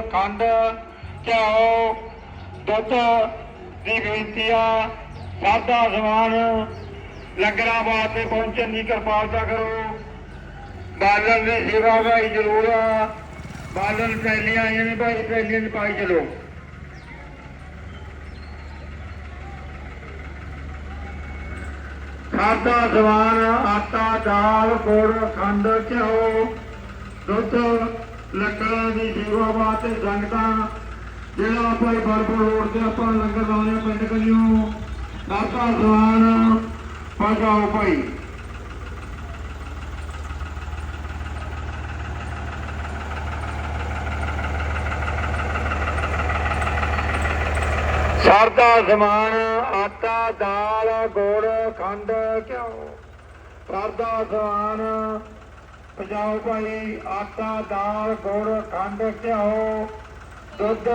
ਖੰਡ, ਘਿਓ, ਦੁੱਧ ਦੀ ਬੇਨਤੀ ਸਾਦਾ ਸਮਾਨ ਲੰਗਰਾਂ ਵਾਸਤੇ ਪਹੁੰਚਣ ਦੀ ਕਿਰਪਾਲਤਾ ਕਰੋ। ਬਾਲਣ ਦੀ ਸੇਵਾ ਭਾਈ ਜ਼ਰੂਰ ਆ। ਬਾਲਣ ਪਹਿਲੀਆਂ ਆਈਆਂ ਨੇ ਭਾਈ ਪਹਿਲੀਆਂ ਚ ਪਾਈ ਚਲੋ। ਖਾਦਾ ਸਮਾਨ, ਆਟਾ, ਦਾਲ, ਗੁੜ, ਖੰਡ, ਘਿਓ, ਦੁੱਧ ਲੱਕੜਾਂ ਦੀ ਸੇਵਾ ਵਾਸਤੇ ਸੰਗਤਾਂ, ਜਿਹੜਾ ਭਾਈ ਬਰਬਰ ਰੋਡ ਤੇ ਆਪਾਂ ਲੰਗਰ ਲਾਉਂਦੇ ਪਿੰਡ ਕਲਿਓ ਖਾਦਾ ਸਮਾਨ ਪਹੁੰਚਾਓ ਭਾਈ। ਸਰਦਾ ਸਮਾਨ, ਆਟਾ, ਦਾਲ, ਗੁੜ, ਖੰਡ, ਘਿਓ। ਸਰਦਾ ਸਮਾਨ ਪਜਾਓ ਭਾਈ ਆਟਾ ਦਾਲ ਗੁੜ ਖੰਡ ਘਿਓ ਦੁੱਧ।